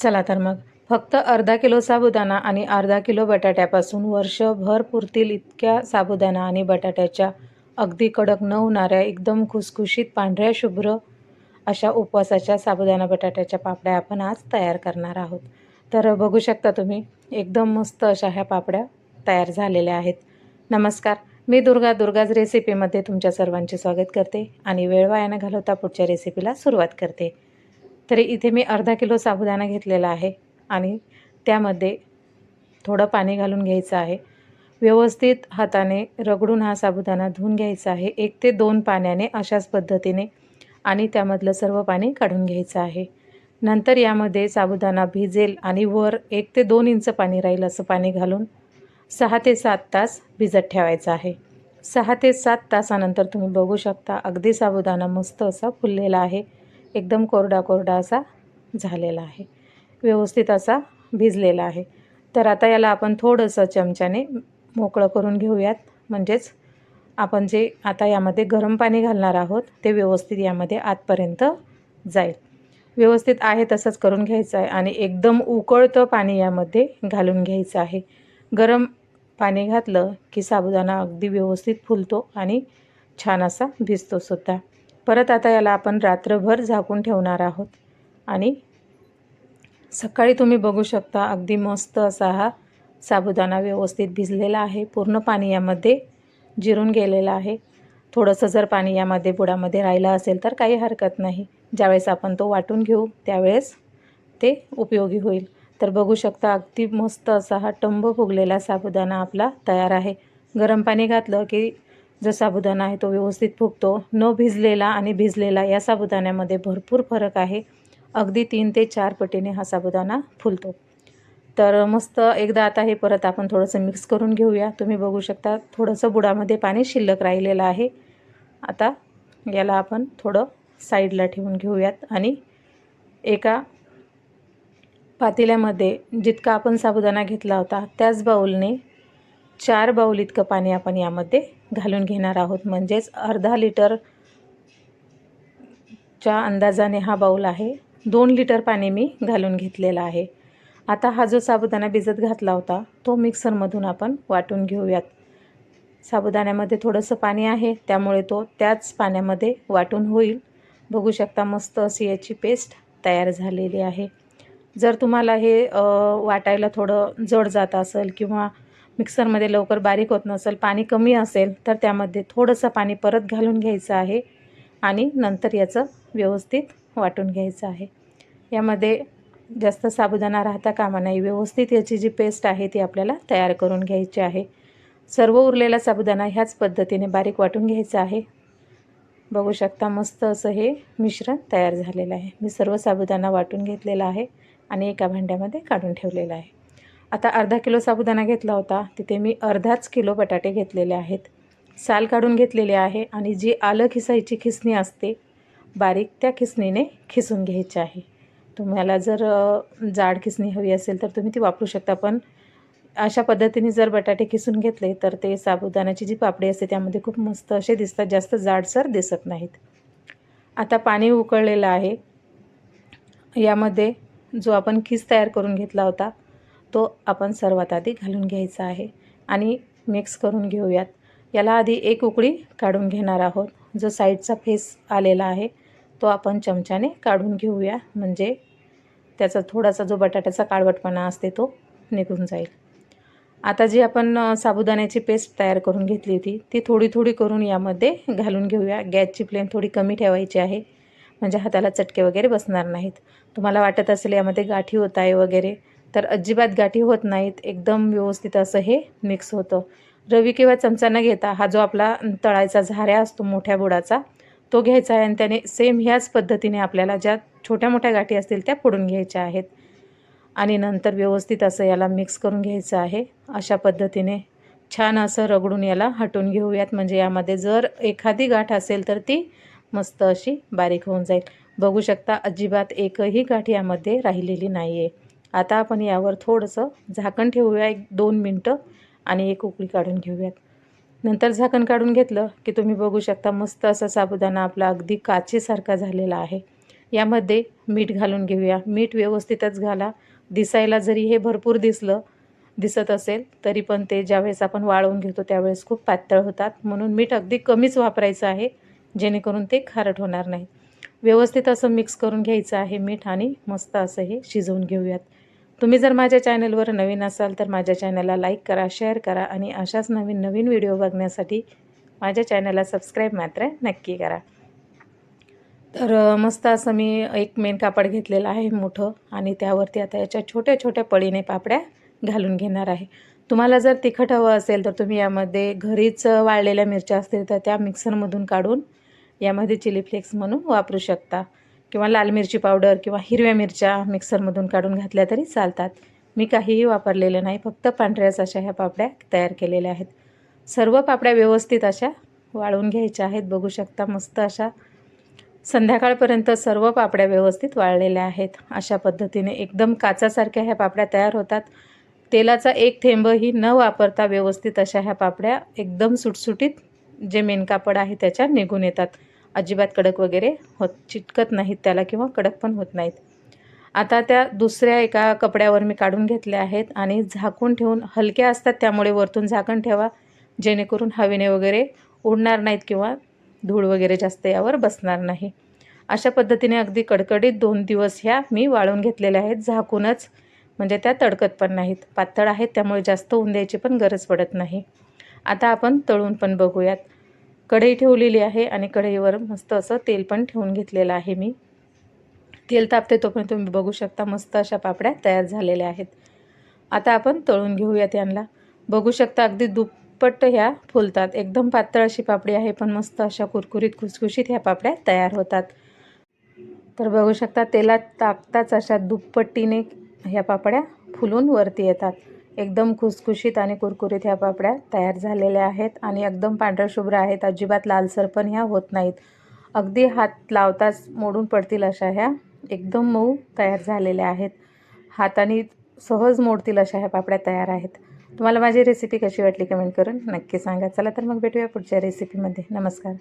चला तर मग. फक्त अर्धा किलो साबुदाणा आणि अर्धा किलो बटाट्यापासून वर्षभर पुरतील इतक्या साबुदाणा आणि बटाट्याच्या अगदी कडक न होणाऱ्या एकदम खुसखुशीत पांढऱ्या शुभ्र अशा उपवासाच्या साबुदाणा बटाट्याच्या पापड्या आपण आज तयार करणार आहोत. तर बघू शकता तुम्ही एकदम मस्त अशा ह्या पापड्या तयार झालेल्या आहेत. नमस्कार मी दुर्गा दुर्गाज रेसिपीमध्ये तुमच्या सर्वांचे स्वागत करते आणि वेळ वाया न घालवता पुढच्या रेसिपीला सुरुवात करते. तरी इथे मी अर्धा किलो साबुदाणा घेतलेला आहे आणि त्यामध्ये थोडं पाणी घालून घ्यायचं आहे. व्यवस्थित हाताने रगडून हा साबुदाणा धुवून घ्यायचा आहे. एक ते दोन पाण्याने अशाच पद्धतीने आणि त्यामधलं सर्व पाणी काढून घ्यायचं आहे. नंतर यामध्ये साबुदाणा भिजेल आणि वर एक ते दोन इंच पाणी राहील असं पाणी घालून सहा ते सात तास भिजत ठेवायचं आहे. सहा ते सात तासानंतर तुम्ही बघू शकता अगदी साबुदाणा मस्त असा फुललेला आहे. एकदम कोरडा कोरडा असा झालेला आहे. व्यवस्थित असा भिजलेला आहे. तर आता याला आपण थोडंसं चमच्याने मोकळं करून घेऊयात. म्हणजेच आपण जे आता यामध्ये गरम पाणी घालणार आहोत ते व्यवस्थित यामध्ये आतपर्यंत जाईल. व्यवस्थित आहे तसंच करून घ्यायचं आहे आणि एकदम उकळतं पाणी यामध्ये घालून घ्यायचं आहे. गरम पाणी घातलं की साबुदाणा अगदी व्यवस्थित फुलतो आणि छान असा भिजतोसुद्धा परत आता याला आपण रात्रभर झाकून ठेवणार आहोत. आणि सकाळी तुम्ही बघू शकता अगदी मस्त असा हा साबुदाणा व्यवस्थित भिजलेला आहे. पूर्ण पाणी यामध्ये जिरून गेलेलं आहे. थोडंसं जर पाणी यामध्ये बुडामध्ये राहिलं असेल तर काही हरकत नाही. ज्यावेळेस आपण तो वाटून घेऊ त्यावेळेस ते उपयोगी होईल. तर बघू शकता अगदी मस्त असा हा टंब फुगलेला साबुदाणा आपला तयार आहे. गरम पाणी घातलं की जो साबुदाणा आहे तो व्यवस्थित फुगतो. न भिजलेला आणि भिजलेला या साबुदाण्यामध्ये भरपूर फरक आहे. अगदी तीन ते चार पटीने हा साबुदाणा फुलतो. तर मस्त एकदा आता हे परत आपण थोडंसं मिक्स करून घेऊया. तुम्ही बघू शकता थोडंसं बुडामध्ये पाणी शिल्लक राहिलेलं आहे. आता याला आपण थोडं साईडला ठेवून घेऊयात आणि एका पातेल्यामध्ये जितका आपण साबुदाणा घेतला होता त्याच बाऊलने चार बाऊल इतकं पाणी आपण यामध्ये घालून घेणार आहोत. म्हणजेच अर्धा लिटरच्या अंदाजाने हा बाऊल आहे. दोन लिटर पाणी मी घालून घेतलेला आहे. आता हा जो साबुदाणा भिजत घातला होता तो मिक्सरमधून आपण वाटून घेऊयात. साबुदाण्यामध्ये थोडंसं पाणी आहे त्यामुळे तो त्याच पाण्यामध्ये वाटून होईल. बघू शकता मस्त अशी याची पेस्ट तयार झालेली आहे. जर तुम्हाला हे वाटायला थोडं जड जात असेल किंवा मिक्सरमध्ये लवकर बारीक होत नसेल पाणी कमी असेल तर त्यामध्ये थोडंसं पाणी परत घालून घ्यायचं आहे आणि नंतर याचं व्यवस्थित वाटून घ्यायचं आहे. यामध्ये जास्त साबुदाणा राहता कामा नाही. व्यवस्थित याची जी पेस्ट आहे ती आपल्याला तयार करून घ्यायची आहे. सर्व उरलेला साबुदाणा ह्याच पद्धतीने बारीक वाटून घ्यायचा आहे. बघू शकता मस्त असं हे मिश्रण तयार झालेलं आहे. मी सर्व साबुदाणा वाटून घेतलेला आहे आणि एका भांड्यामध्ये काढून ठेवलेला आहे. आता अर्धा किलो साबुदाणा घेतला होता. तिथे मी अर्धाच किलो बटाटे घेतलेले आहेत. साल काढून घेतलेले आहे आणि जी आलं खिसायची खिसणी असते बारीक त्या खिसणीने खिसून घ्यायची आहे. तुम्हाला जर जाड खिसणी हवी असेल तर तुम्ही ती वापरू शकता पण अशा पद्धतीने जर बटाटे खिसून घेतले तर ते साबुदाण्याची जी पापडी असते त्यामध्ये खूप मस्त असे दिसतात जास्त जाडसर दिसत नाहीत. आता पाणी उकळलेलं आहे. यामध्ये जो आपण खिस तयार करून घेतला होता तो आपण सर्वात आधी घालून घ्यायचा आहे. आणि मिक्स करून घेऊयात. याला आधी एक उकळी काढून घेणार आहोत. जो साईडचा फेस आलेला आहे तो आपण चमच्याने काढून घेऊया. म्हणजे त्याचा थोडासा जो बटाट्याचा काळवटपणा असते तो निघून जाईल. आता जी आपण साबुदाण्याची पेस्ट तयार करून घेतली होती ती थोडी थोडी करून यामध्ये घालून घेऊया. गॅसची फ्लेम थोडी कमी ठेवायची आहे. म्हणजे हाताला चटके वगैरे बसणार नाहीत. तुम्हाला वाटत असेल यामध्ये गाठी होत आहे वगैरे तर अजिबात गाठी होत नाहीत. एकदम व्यवस्थित असं हे मिक्स होतं. रवी किंवा चमचा न घेता. हा जो आपला तळायचा झाऱ्या असतो मोठ्या बुडाचा तो घ्यायचा आहे आणि त्याने सेम ह्याच पद्धतीने आपल्याला ज्या छोट्या मोठ्या गाठी असतील त्या फोडून घ्यायच्या आहेत. आणि नंतर व्यवस्थित असं याला मिक्स करून घ्यायचं आहे. अशा पद्धतीने छान असं रगडून याला हटून घेऊयात. म्हणजे यामध्ये जर एखादी गाठ असेल तर ती मस्त अशी बारीक होऊन जाईल. बघू शकता अजिबात एकही गाठ यामध्ये राहिलेली नाही आहे आता आपण यावर थोडंसं झाकण ठेवूया एक दोन मिनटं आणि एक उकळी काढून घेऊयात. नंतर झाकण काढून घेतलं की तुम्ही बघू शकता मस्त असा साबुदाणा आपला अगदी काचेसारखा झालेला आहे. यामध्ये मीठ घालून घेऊया. मीठ व्यवस्थितच घाला. दिसायला जरी हे भरपूर दिसलं दिसत असेल तरी पण ते ज्यावेळेस आपण वाळवून घेतो त्यावेळेस खूप पातळ होतात. म्हणून मीठ अगदी कमीच वापरायचं आहे जेणेकरून ते खारट होणार नाही. व्यवस्थित असं मिक्स करून घ्यायचं आहे मीठ आणि मस्त असं हे शिजवून घेऊयात. तुम्ही जर माझ्या चॅनलवर नवीन असाल तर माझ्या चॅनलला लाईक करा शेअर करा आणि अशाच नवीन नवीन व्हिडिओ बघण्यासाठी माझ्या चॅनलला सबस्क्राईब मात्र नक्की करा. तर मस्त असं मी एक मेन कापड घेतलेलं आहे मोठं आणि त्यावरती आता याच्या छोट्या छोट्या पळीने पापड्या घालून घेणार आहे. तुम्हाला जर तिखट हवं असेल तर तुम्ही यामध्ये घरीच वाळलेल्या मिरच्या असतील तर त्या मिक्सरमधून काढून यामध्ये चिली फ्लेक्स म्हणून वापरू शकता. किंवा लाल मिरची पावडर किंवा हिरव्या मिरच्या मिक्सरमधून काढून घातल्या तरी चालतात. मी काहीही वापरलेलं नाही फक्त पांढऱ्याच अशा ह्या पापड्या तयार केलेल्या आहेत. सर्व पापड्या व्यवस्थित अशा वाळून घ्यायच्या आहेत. बघू शकता मस्त अशा संध्याकाळपर्यंत सर्व पापड्या व्यवस्थित वाळलेल्या आहेत. अशा पद्धतीने एकदम काचासारख्या ह्या पापड्या तयार होतात. तेलाचा एक थेंबही न वापरता व्यवस्थित अशा ह्या पापड्या एकदम सुटसुटीत जे मेनकापड आहे त्याच्या निघून येतात. अजिबात कडक वगैरे होत चिटकत नाहीत त्याला किंवा कडक पण होत नाहीत. आता त्या दुसऱ्या एका कपड्यावर मी काढून घेतल्या आहेत आणि झाकून ठेवून हलक्या असतात त्यामुळे वरतून झाकण ठेवा जेणेकरून हवेने वगैरे उडणार नाहीत किंवा धूळ वगैरे जास्त यावर बसणार नाही. अशा पद्धतीने अगदी कडकडीत दोन दिवस ह्या मी वाळून घेतलेल्या आहेत झाकूनच. म्हणजे त्या तडकत पण नाहीत. पातळ आहेत त्यामुळे जास्त ऊन द्यायची पण गरज पडत नाही. आता आपण तळून पण बघूयात. कढई ठेवलेली आहे आणि कढईवर मस्त असं तेल पण ठेवून घेतलेलं आहे मी. तेल तापते तोपर्यंत तुम्ही बघू शकता मस्त अशा पापड्या तयार झालेल्या आहेत. आता आपण तळून घेऊयात यांना बघू शकता अगदी दुप्पट ह्या फुलतात. एकदम पातळ अशी पापडी आहे पण मस्त अशा कुरकुरीत खुसखुशीत ह्या पापड्या तयार होतात. तर बघू शकता तेलात टाकताच अशा दुप्पटीने ह्या पापड्या फुलून वरती येतात. एकदम खुसखुशीत आणि कुरकुरीत ह्या पापड्या तयार झालेल्या आहेत आणि एकदम पांढरशुभ्र आहेत. अजिबात लालसर पण ह्या होत नाहीत. अगदी हात लावताच मोडून पडतील अशा ह्या एकदम मऊ तयार झालेल्या आहेत. हाताने सहज मोडतील अशा ह्या पापड्या तयार आहेत. तुम्हाला माझी रेसिपी कशी वाटली कमेंट करून नक्की सांगा. चला तर मग भेटूया पुढच्या रेसिपीमध्ये नमस्कार.